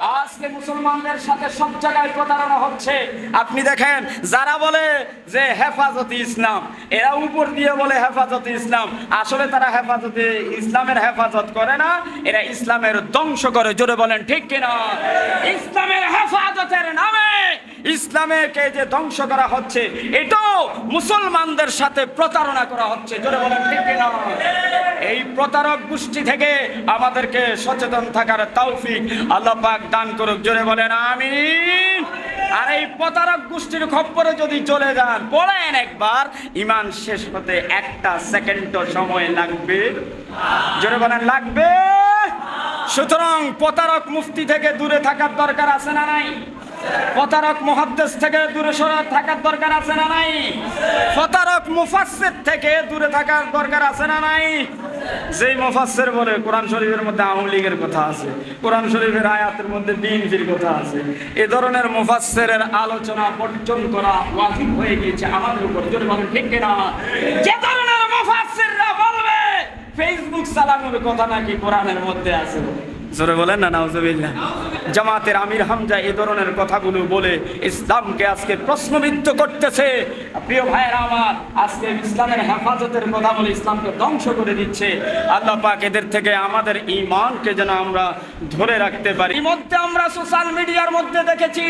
আজকে মুসলমানদের সাথে সব জায়গায় প্রতারণা হচ্ছে। আপনি দেখেন, যারা বলে যে হেফাজতে ইসলাম, এরা উপর দিয়ে বলে হেফাজতে ইসলাম। আসলে তারা হেফাজতে, ইসলামের হেফাজত করে না, এরা ইসলামের ধ্বংস করে। জোরে বলেন, ঠিক কিনা? ইসলামের হেফাজতের নামে ইসলামকে যে ধ্বংস করা হচ্ছে, এটাও মুসলমানদের সাথে প্রতারণা করা হচ্ছে। জোরে বলেন, ঠিক কিনা? এই প্রতারক গোষ্ঠী থেকে আমাদেরকে সচেতন থাকার তৌফিক আল্লাহ পাক দান করুক। জোরে বলেন, আমিন। আর এই প্রতারক গোষ্ঠীর খপ্পরে যদি চলে যান পড়েন একবার, ইমান শেষ হতে একটা সেকেন্ডও সময় লাগবে। জোরে বলেন, লাগবে? সুতরাং প্রতারক মুফতি থেকে দূরে থাকার দরকার আছে না নাই? প্রতারক মুহাদ্দেস থেকে দূরে সরে থাকার দরকার আছে না নাই? প্রতারক মুফাসসির থেকে দূরে থাকার দরকার আছে না নাই? যেই মুফাসসির বলে কোরআন শরীফের মধ্যে আওয়ামী লীগের কথা আছে, কোরআন শরীফের আয়াতের মধ্যে বিএনপির কথা আছে, এ ধরনের মুফাসসিরের আলোচনা বর্জন করা ওয়াজিব হয়ে গিয়েছে আমাদের উপর। জোরে বলেন, ঠিক কিনা? যে ধরনের মুফাসসিররা বলবে ফেসবুক চালানোর কথা নাকি কোরআনের মধ্যে আছে জোরে বলেন না নাউজুবিল্লাহ জামাতের আমির হামজা এ ধরনের কথাগুলো বলে ইসলামকে আজকে প্রশ্নবিদ্ধ করতেছে। প্রিয় ভাইয়েরা আমার, আজকে ইসলামের হেফাজতের কথা বলে ইসলামকে ধ্বংস করে দিচ্ছে। আল্লাহ পাক এদের থেকে আমাদের ইমানকে যেন আমরা ধরে রাখতে পারি। এর মধ্যে আমরা সোশ্যাল মিডিয়ার মধ্যে দেখেছি,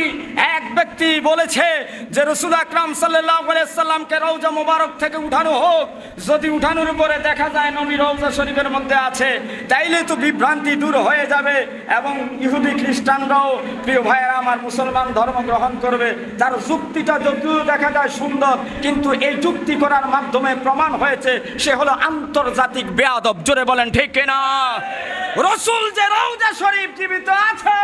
এক ব্যক্তি বলেছে যে রসুল আকরাম সাল্লাহ সাল্লামকে রৌজা মোবারক থেকে উঠানো হোক, যদি উঠানোর উপরে দেখা যায় নবী রৌজা শরীফের মধ্যে আছে, তাইলে তো বিভ্রান্তি দূর হয়ে যাবে এবং ইহুদি খ্রিস্টানরাও, প্রিয় ভাইয়েরা, আমার মুসলমান ধর্ম গ্রহণ করবে। তার যুক্তিটা যদিও দেখা যায় সুন্দর, কিন্তু এই যুক্তি করার মাধ্যমে প্রমাণ হয়েছে, সে হলো আন্তর্জাতিক বেয়াদব। জোরে বলেন, ঠিক না রসুল যে রৌজা শরীফ জীবিত আছে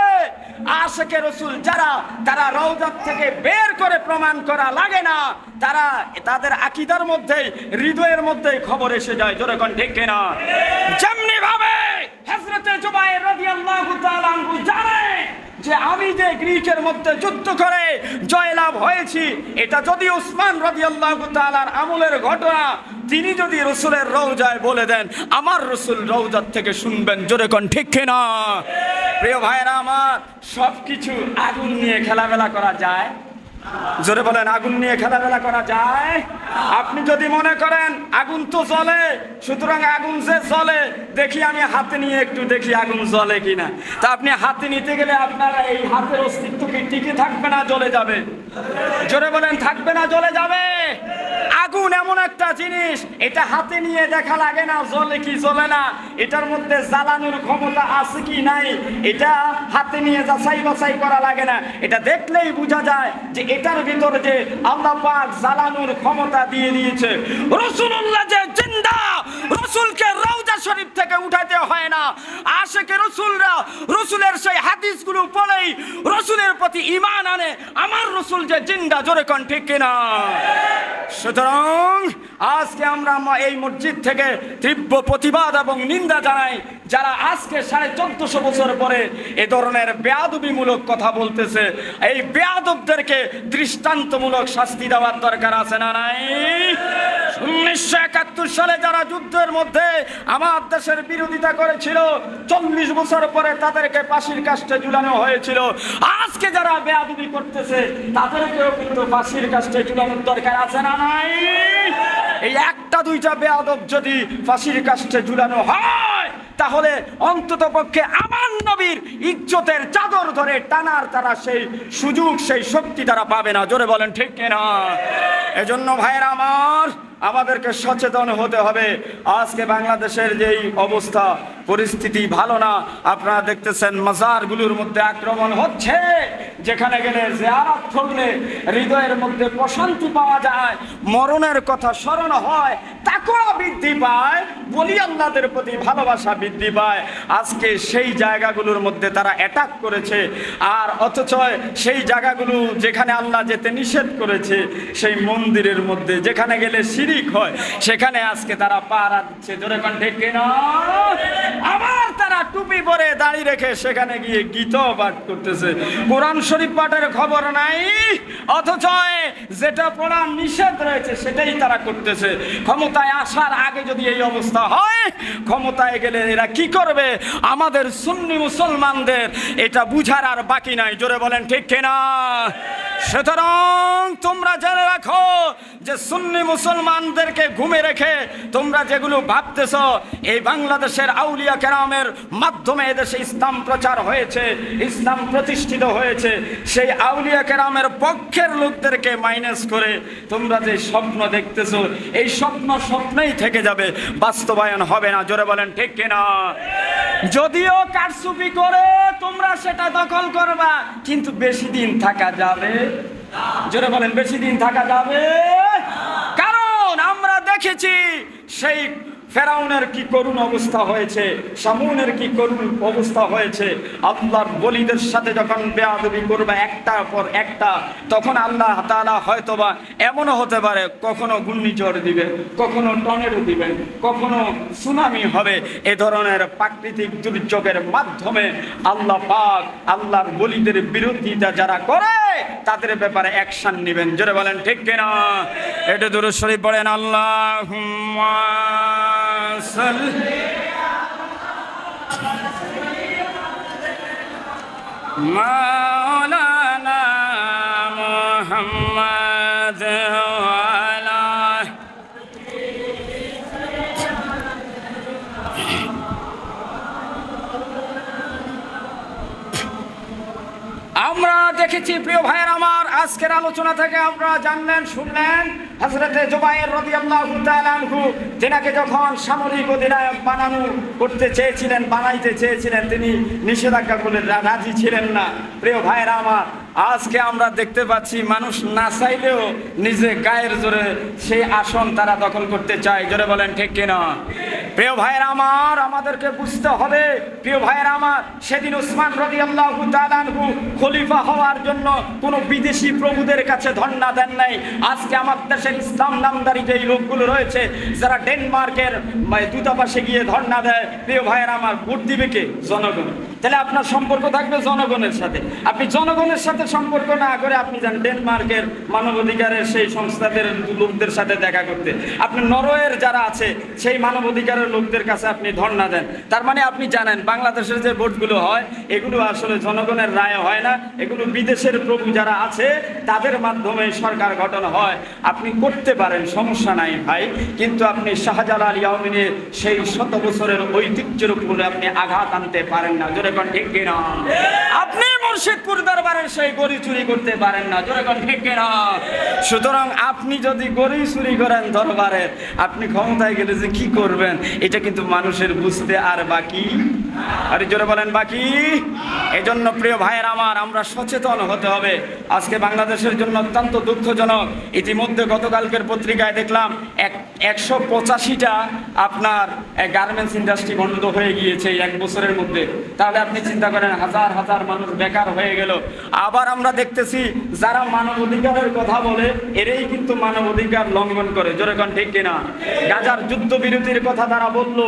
আশেকে রসুল যারা, তারা রৌজা থেকে বের করে প্রমাণ করা লাগে না। তারা তাদের আকিদার মধ্যে হৃদয়ের মধ্যে খবর এসে যায়। জোরে কোন ঠিক না যেমনি ভাবে হযরতে জুবাইর রাদিয়াল্লাহু তাআলা আনহু জানে যে আমি যে গ্রিকের মধ্যে যুদ্ধ করে জয়লাভ হয়েছি। এটা যদি উসমান রাদিয়াল্লাহু তালার আমলের ঘটনা, তিনি যদি রসুলের রৌজায় বলে দেন, আমার রসুল রৌজার থেকে শুনবেন জোরে কন, ঠিক না প্রিয় ভাইরা আমার সব কিছু আগুন নিয়ে খেলামেলা করা যায়। জোরে বলেন, আগুন নিয়ে খেলাধুলা করা যায়? আপনি যদি মনে করেন আগুন তো জ্বলে, সুতরাং আগুন যে জ্বলে, দেখি আমি হাতে নিয়ে একটু দেখি আগুন জ্বলে কিনা। তা আপনি হাতে নিতে গেলে আপনার এই হাতের অস্তিত্ব কি টিকে থাকবে না জ্বলে যাবে? জোরে বলেন, থাকবে না জ্বলে যাবে? আগুন এমন একটা জিনিস, এটা হাতে নিয়ে দেখা লাগে না, জ্বলে কি জ্বলে না। এটার মধ্যে জ্বালানোর ক্ষমতা আছে কি নাই, এটা হাতে নিয়ে যাচাই বাছাই করা লাগে না। এটা দেখলেই বোঝা যায় যে এটার ভিতরে যে আল্লাহ পাক জ্বালানোর ক্ষমতা দিয়ে দিয়েছে। রসুল্লাহ যে জিন্দা! রসুলকে রৌজা শরীফ থেকে উঠাতে হয় না। আশেকে রসুলরা রসুলের সেই হাদিসগুলো পড়েই রসুলের প্রতি ইমান আনে। আমার রসুল যে জিন্দা, জোরে কন, ঠিক কিনা? সুতরাং আজকে আমরা আমা- এই মসজিদ থেকে তীব্র প্রতিবাদ এবং নিন্দা জানাই। যারা আজকে সাড়ে চোদ্দশো বছর পরে এ ধরনের বেয়াদবিমূলক কথা বলতেছে, এই বেয়াদবদেরকে দৃষ্টান্তমূলক শাস্তি দেওয়ার দরকার আছে না নাই? উনিশশো একাত্তর সালে যুদ্ধের মধ্যে আমার দেশের বিরোধিতা করেছিল। চল্লিশ বছর পরে তাদেরকে ফাঁসির কাস্টে ঝুলানো হয়েছিল। আজকে যারা বেয়াদবি করতেছে, তাদেরকেও কিন্তু ফাঁসির কাস্টে ঝুলানোর দরকার আছে না নাই? এই একটা দুইটা বেয়াদব যদি ফাঁসির কাস্টে ঝুলানো হয়, তাহলে অন্তত পক্ষে আমার নবীর ইজ্জতের চাদর ধরে টানার তারা সেই সুযোগ, সেই শক্তি তারা পাবে না। জোরে বলেন, ঠিক কিনা? এজন্য ভাইয়েরা আমার আমাদেরকে সচেতন হতে হবে। আজকে বাংলাদেশের যেই অবস্থা, পরিস্থিতি ভালো না, আপনারা দেখতেছেন মাজারগুলোর মধ্যে আক্রমণ হচ্ছে। যেখানে গেলে জেয়ারাত করলে হৃদয়ের মধ্যে প্রশান্তি পাওয়া যায়, মরণের কথা স্মরণ হয়। তাকওয়া বৃদ্ধি পায় বলি আল্লাহদের প্রতি ভালোবাসা বৃদ্ধি পায়। আজকে সেই জায়গাগুলোর মধ্যে তারা অ্যাটাক করেছে, আর অথচ সেই জায়গাগুলো যেখানে আল্লাহ যেতে নিষেধ করেছে, সেই মন্দিরের মধ্যে যেখানে গেলে শিরিক হয়, সেখানে আজকে তারা পাহারা দিচ্ছে জোরে কোন, ঠিক কিনা? আবার তারা টুপি পরে দাঁড়িয়ে রেখে সেখানে গিয়ে গীত পাঠ করতেছে। কোরআন শরীফ পাঠের খবর নাই, অথচ যেটা পড়ার নিষেধ রয়েছে, সেটাই তারা করতেছে। ক্ষমতায় ক্ষমতায় আসার আগে যদি এই অবস্থা হয়, ক্ষমতায় গেলে এরা কি করবে? আমাদের সুন্নি মুসলমানদের এটা বুঝার আর বাকি নাই। জোরে বলেন, ঠিক কিনা? সুতরাং তোমরা জেনে রাখো যে সুন্নি মুসলমানদেরকে ঘুমে রেখে তোমরা যেগুলো ভাবতেছ, এই বাংলাদেশের আউলিয়া কেরামের মাধ্যমে এদেশে ইসলাম প্রচার হয়েছে, ইসলাম প্রতিষ্ঠিত হয়েছে, সেই আউলিয়া কেরামের পক্ষের লোকদেরকে মাইনাস করে তোমরা যে স্বপ্ন দেখতেছ, এই স্বপ্ন স্বপ্নেই থেকে যাবে, বাস্তবায়ন হবে না। জোরে বলেন, ঠিক কিনা? যদিও কারসুপি করে, তোমরা সেটা দখল করবা। কিন্তু বেশি দিন থাকা যাবে। জোরে বলেন, বেশি দিন থাকা যাবে। কারণ আমরা দেখেছি সেই ফেরাউনের কি করুণ অবস্থা হয়েছে? সামুনের কি করুণ অবস্থা হয়েছে? আল্লাহর বলিদের সাথে যখন বেয়াদবি করবে একটার পর একটা, তখন আল্লাহ তাআলা হয়তোবা এমনও হতে পারে, কখনো ঘূর্ণিঝড় দিবেন কখনো টর্নেডো দিবেন কখনো সুনামি হবে। এ ধরনের প্রাকৃতিক দুর্যোগের মাধ্যমে আল্লাহ পাক আল্লাহর বলিদের বিরোধিতা যারা করে, তাদের ব্যাপারে অ্যাকশন নেবেন। জোরে বলেন, ঠিক কিনা? এটা দূর শরীফ পড়েন আল্লাহ مولانا محمد وعلى আমরা দেখেছি প্রিয় ভাইয়ের আমার আজকের আলোচনা থেকে আমরা জানলেন শুনলেন হজরতে জুবাইর তাআলা আনহু, যেনাকে যখন সামরিক অধিনায়ক বানানো করতে চেয়েছিলেন, বানাইতে চেয়েছিলেন, তিনি নিষেধাজ্ঞা করে রাজি ছিলেন না। প্রিয় ভাইয়েরা আমার, আজকে আমরা দেখতে পাচ্ছি মানুষ না চাইলেও নিজে গায়ের জোরে সেই আসন তারা দখল করতে চায়। জোরে বলেন, ঠিক কিনা? প্রিয় ভাইয়ের আমার, আমাদেরকে বুঝতে হবে। প্রিয় ভাইয়ের আমার, সেদিন উসমান রবি আল্লাহ খলিফা হওয়ার জন্য কোনো বিদেশি প্রভুদের কাছে ধর্ণা দেন নাই। আজকে আমার দেশের ইসলাম নামদারি যেই লোকগুলো রয়েছে, যারা ডেনমার্কের দূতাবাসে গিয়ে ধর্ণা দেয়, প্রিয় ভাইয়ের আমার, ভোট দিবে কে? জনগণ। তাহলে আপনার সম্পর্ক থাকবে জনগণের সাথে। আপনি জনগণের সাথে সম্পর্ক না করে আপনি যান ডেনমার্কের মানবাধিকারের সেই সংস্থাদের লোকদের সাথে দেখা করতে। আপনি নরওয়ের যারা আছে, সেই মানবাধিকারের লোকদের কাছে আপনি ধর্ণা দেন। তার মানে আপনি জানেন, বাংলাদেশের যে ভোটগুলো হয়, এগুলো আসলে জনগণের রায় হয় না। এগুলো বিদেশের প্রভু যারা আছে, তাদের মাধ্যমে সরকার গঠন হয়। আপনি করতে পারেন, সমস্যা নাই ভাই। কিন্তু আপনি শাহজালাল ইয়ামিনের সেই শত বছরের ঐতিহ্যের উপরে আপনি আঘাত আনতে পারেন না। জোরে কোন ঠিক কিনা? আপনি মুর্শিদপুর দরবারের সেই গড়ি চুরি করতে পারেন না। জোরে কোন ঠিক কিনা? সুতরাং আপনি যদি গড়ি চুরি করেন দরবারের আপনি ক্ষমতায় গেলে যে কি করবেন? এটা কিন্তু মানুষের বুঝতে আর বাকি? আর জোরে বলেন, বাকি? এজন্য প্রিয় ভাইয়ের আমার, আমরা সচেতন হতে হবে। আজকে বাংলাদেশের জন্য অত্যন্ত দুঃখজনক। ইতিমধ্যে গতকালকের পত্রিকায় দেখলাম, এক একশো পঁচাশিটা আপনার গার্মেন্টস ইন্ডাস্ট্রি বন্ধ হয়ে গিয়েছে এক বছরের মধ্যে। তাহলে আপনি চিন্তা করেন, হাজার হাজার মানুষ বেকার হয়ে গেল। আবার আমরা দেখতেছি, যারা মানব অধিকারের কথা বলে, এরাই কিন্তু মানব অধিকার লঙ্ঘন করে। জোরে কোন ঠিক কিনা? গাজার যুদ্ধ বিরতির কথা তারা বলল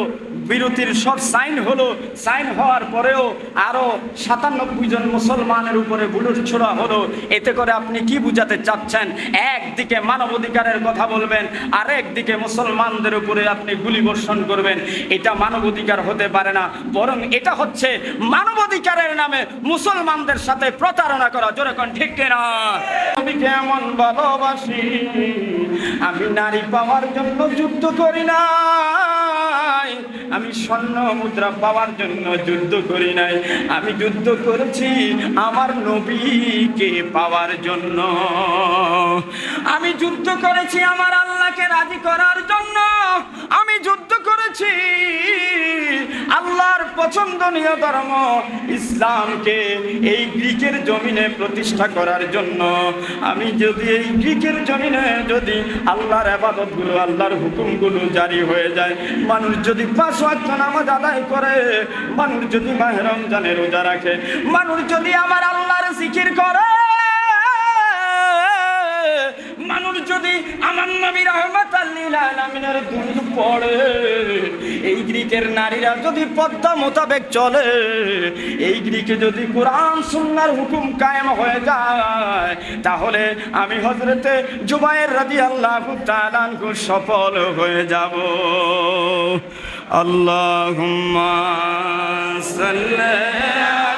বিরতির সব সাইন হলো। সাইন হওয়ার পরেও আরও সাতানব্বই জন মুসলমানের উপরে বুলুট ছোড়া হলো। এতে করে আপনি কি বুঝাতে চাচ্ছেন? একদিকে মানবাধিকারের কথা বলবেন আর একদিকে মুসলমানদের উপরে আপনি গুলি বর্ষণ করবেন। এটা মানবাধিকার হতে পারে না, বরং এটা হচ্ছে মানবাধিকারের নামে মুসলমানদের সাথে প্রতারণা করা। যেরকম ঠিক কিনা? আমি কেমন ভালোবাসি? আমি নারী পাওয়ার জন্য যুদ্ধ করি না। আমি স্বর্ণ মুদ্রা পাওয়ার জন্য যুদ্ধ করি নাই। আমি যুদ্ধ করেছি আমার নবীকে পাওয়ার জন্য। আমি যুদ্ধ করেছি আমার আল্লাহকে রাজি করার জন্য। আমি যুদ্ধ করেছি আল্লাহর পছন্দনীয় ধর্ম ইসলামকে এই গ্রিকের জমিনে প্রতিষ্ঠা করার জন্য। আমি যদি এই গ্রিকের জমিনে যদি আল্লাহর আবাদতগুলো, আল্লাহর হুকুমগুলো জারি হয়ে যায়, মানুষ যদি পাঁচ ওয়াক্ত নামাজ আদায় করে, মানুষ যদি মাহে রমজানের রোজা রাখে, মানুষ যদি আমার আল্লাহর জিকির করে, মানুষ যদি আমার নবী রহমত আল্লিল আলামিনের পড়ে। এই গ্রিকের নারীরা যদি পদ্মা মোতাবেক চলে, এই গ্রিকে যদি কোরআন, সুন্নার হুকুম কায়েম হয়ে যায়, তাহলে আমি হজরতে জুবাইর রাজি আল্লাহ তালানকু সফল হয়ে যাব। আল্লাহুম্মা সাল্লি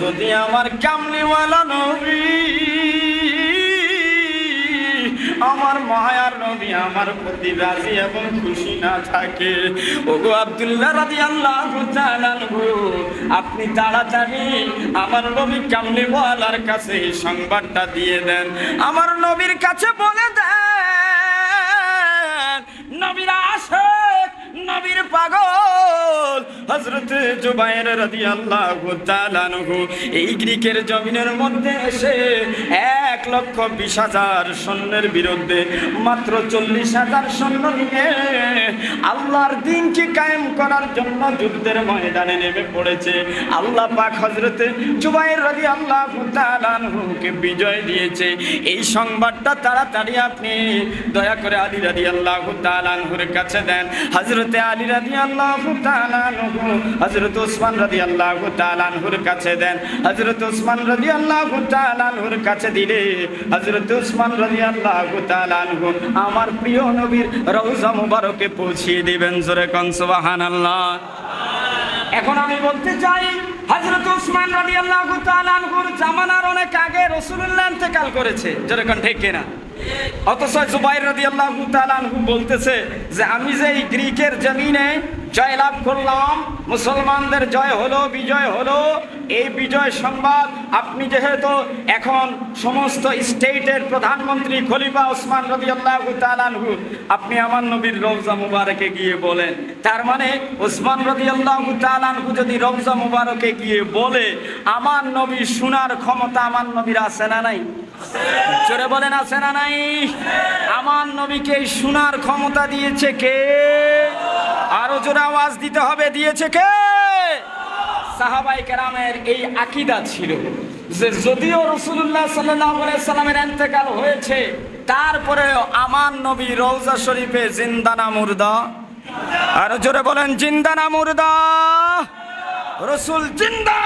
যদি আমার কামলিওয়ালা নবী, আমার মায়ার নবী, আমার প্রতি রাজি এবং খুশি না থাকে। ওগো আব্দুল্লাহ রাজি আল্লাহ আপনি তাড়াতাড়ি আমার নবী কামলিওয়ালার কাছে সংবাদটা দিয়ে দেন। আমার নবীর কাছে জুবাইর রাদিয়াল্লাহু তাআলা এই গ্রিকের জমিনের মধ্যে এসে এক লক্ষ বিশ হাজার সৈন্যের বিরুদ্ধে মাত্র চল্লিশ হাজার সৈন্য নিয়ে আল্লাহর দিনকে কায়েম করার জন্য যুদ্ধের ময়দানে নেমে পড়েছে। আল্লাহ পাক হজরতে জুবাইর রাদিয়াল্লাহু তাআলা আনহুকে বিজয় দিয়েছে। এই সংবাদটা তাড়াতাড়ি আপনি দয়া করে আলী রাদিয়াল্লাহু তাআলা আনহুর কাছে দেন। হজরতে আলী রাদিয়াল্লাহু তাআলা আনহু হজরত ওসমান রাদিয়াল্লাহু তাআলা আনহুর কাছে দেন। হজরত ওসমান রাদিয়াল্লাহু তাআলা আনহুর কাছে দিলে হজরত তাআলা আনহু আমার প্রিয় নবীর রওজা মুবারকে পৌঁছিয়ে দিবেন, জোরে কোন সুবহানাল্লাহ। এখন আমি বলতে চাই, হযরত উসমান তাআলা আনহুর জামানার অনেক আগে রাসূলুল্লাহ ইন্তেকাল করেছে যেরকম ঠিক কিনা? অথচ জুবাইর তাআলা আনহু বলতেছে যে, আমি যে এই গ্রিকের জমিনে জয়লাভ করলাম। মুসলমানদের জয় হলো, বিজয় হলো। এই বিজয় সংবাদ আপনি যেহেতু এখন সমস্ত স্টেটের প্রধানমন্ত্রী খলিফা ওসমান তাআলা আনহু, আপনি আমার নবীর রওজা মুবারকে গিয়ে বলেন। তার মানে ওসমান তাআলা আনহু যদি রওজা মুবারকে গিয়ে বলে, আমার নবী শোনার ক্ষমতা আমার নবীর আছে না নাই? জোরে বলেন, আছে না নাই? আমার নবীকে শোনার ক্ষমতা দিয়েছে কে? আরও জোরে আওয়াজ দিতে হবে, দিয়েছে কে? সাহাবাই কেরামের এই আকিদা ছিল যে যদিও রসুল্লাহ সাল্লামের এন্তেকাল হয়েছে, তারপরে আমার নবী রৌজা শরীফে জিন্দানা মুর্দা। আর জোরে বলেন জিন্দানা মুর্দা। রসুল জিন্দা।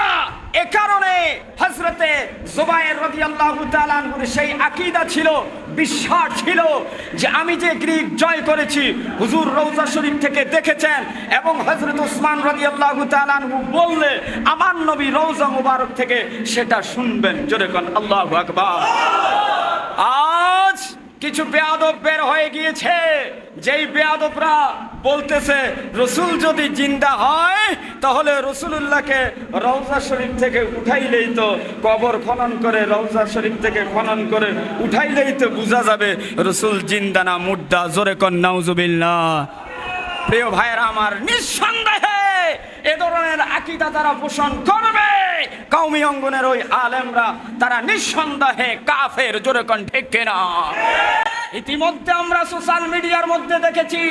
এ কারণে হজরতে জুবাইর রাদিয়াল্লাহু তাআলা সেই আকীদা ছিল বিশ্বাস ছিল যে আমি যে গ্রিক জয় করেছি, হুজুর রৌজা শরীফ থেকে দেখেছেন এবং হজরত উসমান রাজি আল্লাহ বললে, আমার নবী রৌজা মুবারক থেকে সেটা শুনবেন। জোরে কন, আল্লাহ আকবার। কিছু বেয়াদব বের হয়ে গিয়েছে। যেই বেয়াদবরা বলতেছে, রসুল যদি জিন্দা হয়, তাহলে রসুলুল্লাহকে রওজা শরীফ থেকে উঠাইলেই তো কবর খনন করে, রওজা শরীফ থেকে খনন করে উঠাইলেই তো বোঝা যাবে, রসুল জিন্দা না মুদ্দা জোরে কন প্রিয় ভাইয়েরা, আমার নিঃসন্দেহে এ ধরনের আকিদা তারা পোষণ করবে। কৌমি অঙ্গনের ওই আলেমরা তারা নিঃসন্দেহে কাফের জোরে কণ্ঠে কিনা। ইতিমধ্যে আমরা সোশ্যাল মিডিয়ার মধ্যে দেখেছি,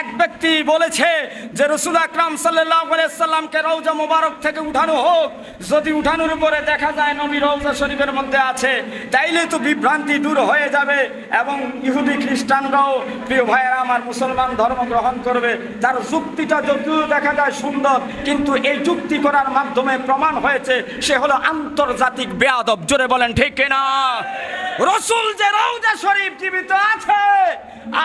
এক ব্যক্তি বলেছে যে রসুল আকরাম সাল্লাহ সাল্লামকে রৌজা মোবারক থেকে উঠানো হোক, যদি উঠানোর উপরে দেখা যায় নবী রৌজা শরীফের মধ্যে আছে, তাইলে তো বিভ্রান্তি দূর হয়ে যাবে এবং ইহুদি খ্রিস্টানরাও, প্রিয় ভাইয়েরা, আমার মুসলমান ধর্ম গ্রহণ করবে। তার যুক্তিটা যদিও দেখা যায় সুন্দর, কিন্তু এই যুক্তি করার মাধ্যমে প্রমাণ হয়েছে, সে হলো আন্তর্জাতিক বেয়াদব। জোরে বলেন, ঠিক কিনা? রসুল যে রৌজা শরীফ জীবিত আছে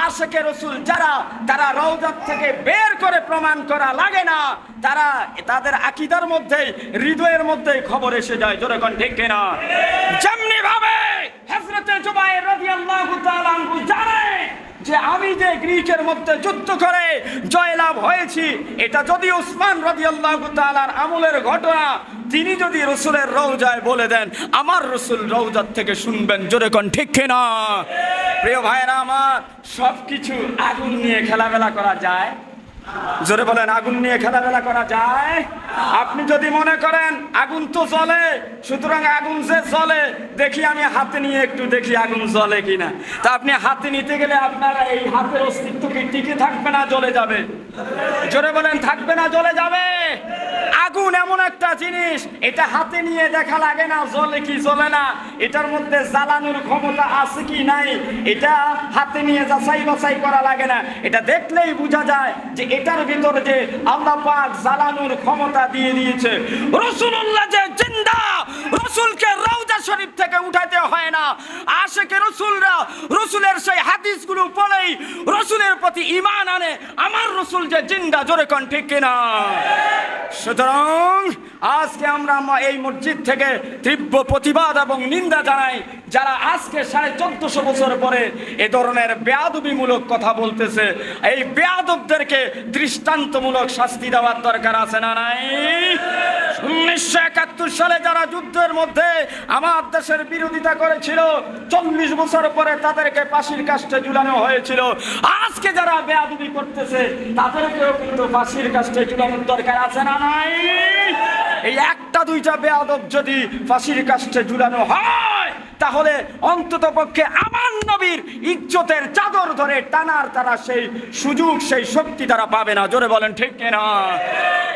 আশেকে রসুল যারা, তারা রৌজার থেকে বের করে প্রমাণ করা লাগে না। তারা তাদের আকিদার মধ্যে হৃদয়ের মধ্যে খবর এসে যায়, জোরে কোন ঠিক কিনা? যেমনি ভাবে হযরতে জুবাইর যে আমি যে গ্রিকের মধ্যে যুদ্ধ করে জয়লাভ হয়েছি, এটা যদি উসমান রাদিয়াল্লাহু তাআলার আমলের ঘটনা, তিনি যদি রসুলের রৌজায় বলে দেন, আমার রসুল রৌজার থেকে শুনবেন, জোরে কোন ঠিক কিনা? প্রিয় ভাইরা আমার সব কিছু আগুন নিয়ে খেলামেলা করা যায়। জোরে বলেন, আগুন নিয়ে খেলাধুলা করা যায়? আপনি যদি মনে করেন আগুন তো জ্বলে, সুতরাং আগুন যে জ্বলে, দেখি আমি হাতে নিয়ে একটু দেখি আগুন জ্বলে কিনা। তা আপনি হাতে নিতে গেলে আপনার এই হাতের অস্তিত্ব কি টিকে থাকবে না, জ্বলে যাবে। জোরে বলেন, থাকবে না, জ্বলে যাবে। আগুন এমন একটা জিনিস, এটা হাতে নিয়ে দেখা লাগে না, জ্বলে কি জ্বলে না, এটার মধ্যে জ্বালানোর ক্ষমতা আছে কি নাই, এটা হাতে নিয়ে যাচাই বাছাই করা লাগে না। এটা দেখলেই বোঝা যায় যে এটার ভিতরে যে আল্লাহ পাক জ্বালানোর ক্ষমতা দিয়ে দিয়েছে। রসুল্লাহ যে আশেকে রসুলরা, রসুলের সেই হাদিসগুলো পড়েই রসুলের প্রতি ইমান আনে, আমার রসুল যে জিন্দা জোরে কন ঠিক কিনা? সুতরাং আজকে আমরা এই মসজিদ থেকে তীব্র প্রতিবাদ এবং নিন্দা জানাই, যারা আজকে সাড়ে চোদ্দশো বছর পরে এ ধরনের বেয়াদবিমূলক কথা বলতেছে। এই বেয়াদবদেরকে দৃষ্টান্তমূলক শাস্তি দেওয়ার দরকার আছে না নাই? উনিশশো একাত্তর সালে যারা যুদ্ধের মধ্যে আমার দেশের বিরোধিতা করেছিল চল্লিশ বছর পরে তাদেরকে ফাঁসির কাস্টে ঝুলানো হয়েছিল। আজকে যারা বেয়াদবি করতেছে, তাদেরকেও কিন্তু ফাঁসির কাস্টে ঝুলানোর দরকার আছে না নাই? এই একটা দুইটা বেয়াদব যদি ফাঁসির কাস্টে ঝুলানো হয়, তাহলে অন্তত পক্ষে আমার নবীর ইজ্জতের চাদর ধরে টানার তারা সেই সুযোগ, সেই শক্তি তারা পাবে না। জোরে বলেন, ঠিক কিনা?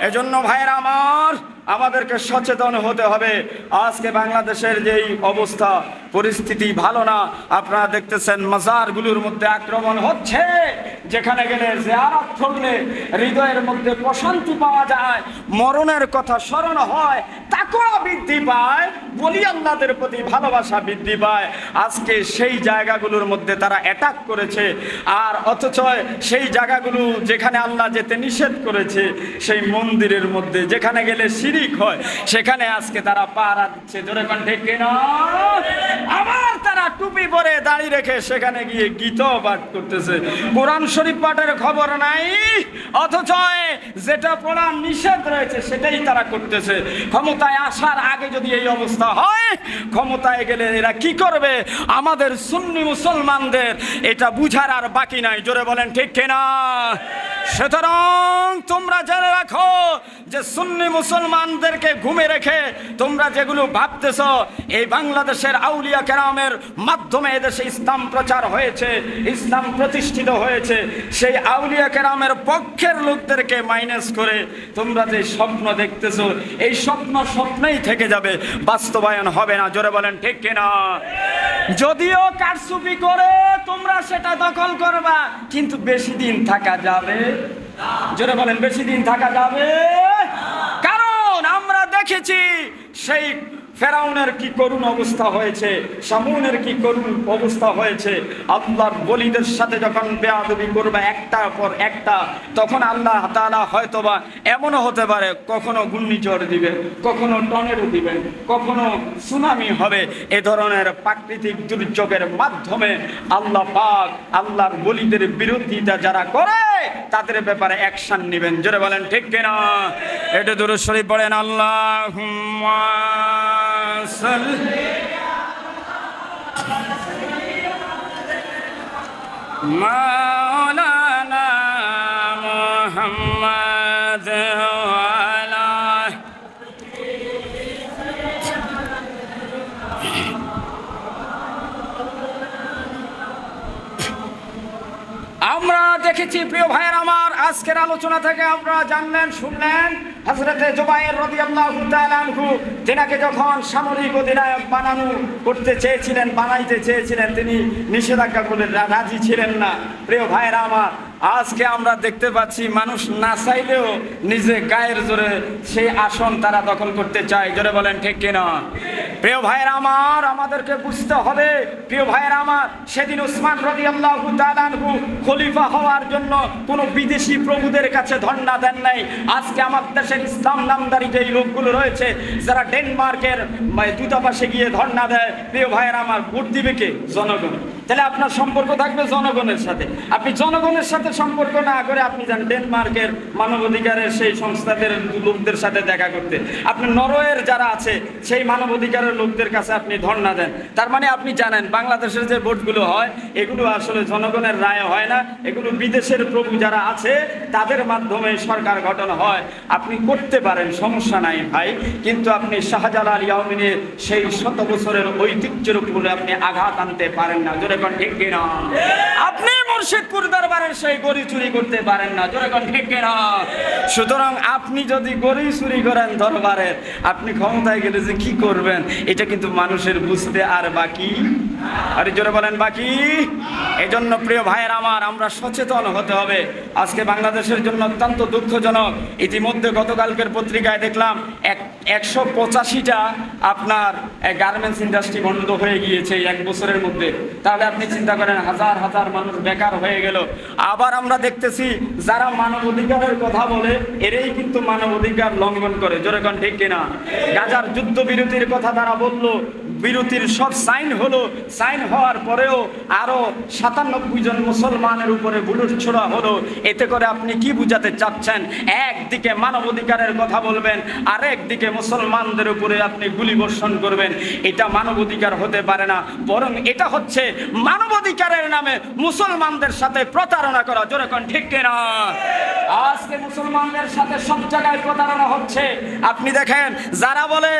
এজন্য ভাইয়েরা আমার আমাদেরকে সচেতন হতে হবে। আজকে বাংলাদেশের যেই অবস্থা, পরিস্থিতি ভালো না, আপনারা দেখতেছেন মাজারগুলোর মধ্যে আক্রমণ হচ্ছে। যেখানে গেলে জিয়ারত করলে হৃদয়ের মধ্যে প্রশান্তি পাওয়া যায়, মরণের কথা স্মরণ হয়, তাকওয়া বৃদ্ধি পায়, বলি আল্লাহদের প্রতি ভালোবাসা বৃদ্ধি পায়। আজকে সেই জায়গাগুলোর মধ্যে তারা অ্যাটাক করেছে, আর অথচ সেই জায়গাগুলো যেখানে আল্লাহ যেতে নিষেধ করেছে, সেই মন্দিরের মধ্যে, যেখানে গেলে শিরিক হয়। সেখানে আজকে তারা পাহারা দিচ্ছে। জোরে কোন, ঠিক কিনা? আবার তারা টুপি পরে দাঁড়িয়ে রেখে সেখানে গিয়ে গীত পাঠ করতেছে। কোরআন শরীফ পাঠের খবর নাই, অথচ যেটা পড়ার নিষেধ রয়েছে, সেটাই তারা করতেছে। ক্ষমতায় আসার আগে যদি এই অবস্থা হয়, ক্ষমতায় গেলে এরা কি করবে? আমাদের সুন্নি মুসলমানদের এটা বুঝার আর বাকি নাই। জোরে বলেন, ঠিক কিনা? সুতরাং তোমরা জেনে রাখো যে সুন্নি মুসলমানদেরকে ঘুমে রেখে তোমরা যেগুলো ভাবতেছ, এই বাংলাদেশের আউলিয়া কেরামের মাধ্যমে এদেশে ইসলাম প্রচার হয়েছে, ইসলাম প্রতিষ্ঠিত হয়েছে, সেই আউলিয়া কেরামের পক্ষের লোকদেরকে মাইনাস করে তোমরা যে স্বপ্ন দেখতেছো, এই স্বপ্ন স্বপ্নেই থেকে যাবে, বাস্তবায়ন হবে না, জোরে বলেন ঠিক কিনা? যদিও কারসুপি করে, তোমরা সেটা দখল করবা, কিন্তু বেশি দিন থাকা যাবে। জোরে বলেন, বেশি দিন থাকা যাবে? কারণ আমরা দেখেছি সেই ফেরাউনের কি করুণ অবস্থা হয়েছে? সামুনের কি করুণ অবস্থা হয়েছে? আল্লাহর বলিদের সাথে যখন বেয়াদবি করবে একটা পর একটা, তখন আল্লাহ তাআলা হয়তোবা এমনও হতে পারে, কখনো ঘূর্ণিঝড় দিবেন কখনো টনেরো দিবে, কখনো সুনামি হবে। এ ধরনের প্রাকৃতিক দুর্যোগের মাধ্যমে আল্লাহ পাক আল্লাহর বলিদের বিরোধিতা যারা করে, তাদের ব্যাপারে অ্যাকশন নেবেন। জোরে বলেন, ঠিক কিনা? এটা দূর শরীফ পড়েন আল্লাহ মাওলানা মোহাম্মদ ওয়ালা। দেখেছি প্রিয় ভাইয়ের আমার আজকের আলোচনা থেকে আমরা জানলেন, শুনলেন হজরতে জুবাইর রাদিয়াল্লাহু তাআলা আনহু তেনাকে যখন সামরিক অধিনায়ক বানানো করতে চেয়েছিলেন, বানাইতে চেয়েছিলেন, তিনি নিষেধাজ্ঞা করে রাজি ছিলেন না। প্রিয় ভাইয়ের আমার, আজকে আমরা দেখতে পাচ্ছি মানুষ না চাইলেও নিজে গায়ের জোরে সেই আসন তারা দখল করতে চায়। জোরে বলেন, ঠিক কিনা? প্রিয় ভাইয়ের আমার, আমাদেরকে বুঝতে হবে, প্রিয় ভাইয়ের আমার, সেদিন উসমান রবি আল্লাহ খলিফা হওয়ার জন্য কোনো বিদেশি প্রভুদের কাছে ধর্ণা দেন নাই। আজকে আমার দেশের ইসলাম নামদারি যে লোকগুলো রয়েছে, যারা ডেনমার্কের দূতাবাসে গিয়ে ধর্ণা দেয়। প্রিয় ভাইয়ের, আমার ভোট দিবে কে? জনগণ। তাহলে আপনার সম্পর্ক থাকবে জনগণের সাথে। আপনি জনগণের সাথে সম্পর্ক না করে আপনি যান ডেনমার্কের মানবাধিকারের সেই সংস্থাদের লোকদের সাথে দেখা করতে। আপনি নরওয়ের যারা আছে, সেই মানবাধিকারের লোকদের কাছে আপনি ধর্ণা দেন। তার মানে আপনি জানেন, বাংলাদেশের যে ভোটগুলো হয়, এগুলো আসলে জনগণের রায় হয় না। এগুলো বিদেশের প্রভু যারা আছে, তাদের মাধ্যমে সরকার গঠন হয়। আপনি করতে পারেন, সমস্যা নাই ভাই। কিন্তু আপনি শাহজালাল ইয়ামিনের সেই শত বছরের ঐতিহ্যের উপরে আপনি আঘাত আনতে পারেন না। জোরে কোন ঠিক কিনা আপনি মুর্শিদপুর দরবারের সেই গড়ি চুরি করতে পারেন না। জোরে কোন ঠিক কিনা? সুতরাং আপনি যদি গড়ি চুরি করেন দরবারের আপনি ক্ষমতায় গেলে যে কি করবেন, এটা কিন্তু মানুষের বুঝতে আর বাকি? আরে জোরে বলেন বাকি? এই জন্য প্রিয় ভাইয়ের আমার, আমরা সচেতন হতে হবে। আজকে বাংলাদেশের জন্য অত্যন্ত দুঃখজনক। ইতিমধ্যে গতকালকের পত্রিকায় দেখলাম, এক একশো পঁচাশিটা আপনার গার্মেন্টস ইন্ডাস্ট্রি বন্ধ হয়ে গিয়েছে এক বছরের মধ্যে। তাহলে আপনি চিন্তা করেন, হাজার হাজার মানুষ বেকার হয়ে গেল। আবার আমরা দেখতেছি যারা মানব অধিকারের কথা বলে, এরাই কিন্তু মানব অধিকার লঙ্ঘন করে। জোরে কোন ঠিক কিনা? গাজার যুদ্ধ বিরতির কথা তারা বলল বিরতির সব সাইন হলো, সাইন হওয়ার পরেও আরও সাতানব্বই জন মুসলমানের উপরে বুলুট ছোড়া হলো। এতে করে আপনি কি বুঝাতে চাচ্ছেন? একদিকে মানবাধিকারের কথা বলবেন আর একদিকে মুসলমানদের উপরে আপনি গুলি বর্ষণ করবেন। এটা মানবাধিকার হতে পারে না, বরং এটা হচ্ছে মানবাধিকারের নামে মুসলমানদের সাথে প্রতারণা করা। যেরকম ঠিক কিনা? আজকে মুসলমানদের সাথে সব জায়গায় প্রতারণা হচ্ছে। আপনি দেখেন, যারা বলে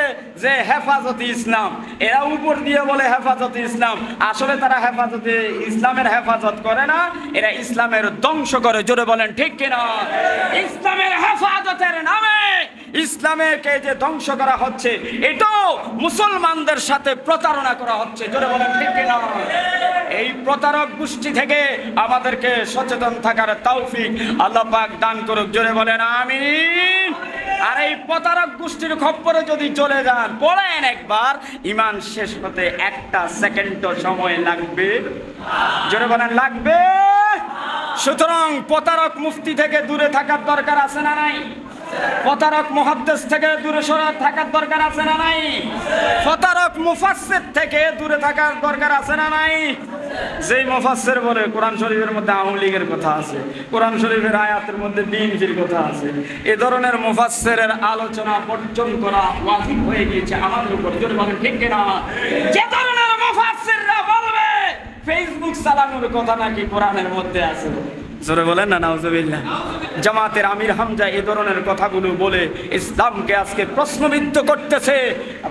যে হেফাজতে ইসলাম এরা উপর দিয়ে বলে হেফাজতে ইসলাম। আসলে তারা হেফাজতে, ইসলামের হেফাজত করে না, এরা ইসলামের ধ্বংস করে। জোরে বলেন, ঠিক কিনা? ইসলামের হেফাজতের নামে ইসলামেরকে যে ধ্বংস করা হচ্ছে, এটাও মুসলমানদের সাথে প্রতারণা করা হচ্ছে। জোরে বলেন, ঠিক কিনা? এই প্রতারক গোষ্ঠী থেকে আমাদেরকে সচেতন থাকার তৌফিক আল্লাহ পাক দান করুক। জোরে বলেন, আমিন। আর এই প্রতারক গোষ্ঠীর খপ্পরে যদি চলে যান পড়েন একবার, ইমান শেষ হতে একটা সেকেন্ড সময় লাগবে। জোরে বলেন, লাগবে। সুতরাং প্রতারক মুফতি থেকে দূরে থাকার দরকার আছে না নাই? প্রতারক মহাদ্দেশ থেকে দূরে সরে থাকার দরকার আছে না নাই? প্রতারক মুফাসসির থেকে দূরে থাকার দরকার আছে না নাই? যেই মফাসের বলে, কোরআন শরীফের মধ্যে আওয়ামী লীগের কথা আছে, কোরআন শরীফের আয়াতের মধ্যে বিএনপির কথা আছে, এ ধরনের মফাসের আলোচনা বর্জন করা ওয়াজিব হয়ে গিয়েছে আমাদের উপর যদি বলেন, ঠিক কিনা? যে ধরনের মুফাসসিররা বলবে ফেসবুক চালানোর কথা নাকি কোরআনের মধ্যে আছে? জোরে বলেন না, নাউজুবিল্লাহ। জামাতের আমির হামজা এই ধরনের কথাগুলো বলে ইসলামকে আজকে প্রশ্নবিদ্ধ করতেছে।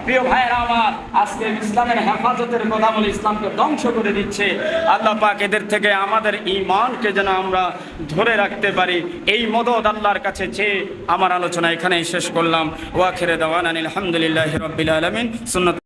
প্রিয় ভাইয়েরা আমার, আজকে ইসলামের হেফাজতের কথা বলে ইসলামকে ধ্বংস করে দিচ্ছে। আল্লাহ পাক এদের থেকে আমাদের ইমানকে যেন আমরা ধরে রাখতে পারি। এই মদত আল্লাহর কাছে চেয়ে আমার আলোচনা এখানেই শেষ করলাম। ওয়াখিরে দাওয়ান আলহামদুলিল্লাহ রবিল আলমিন। সুন্নত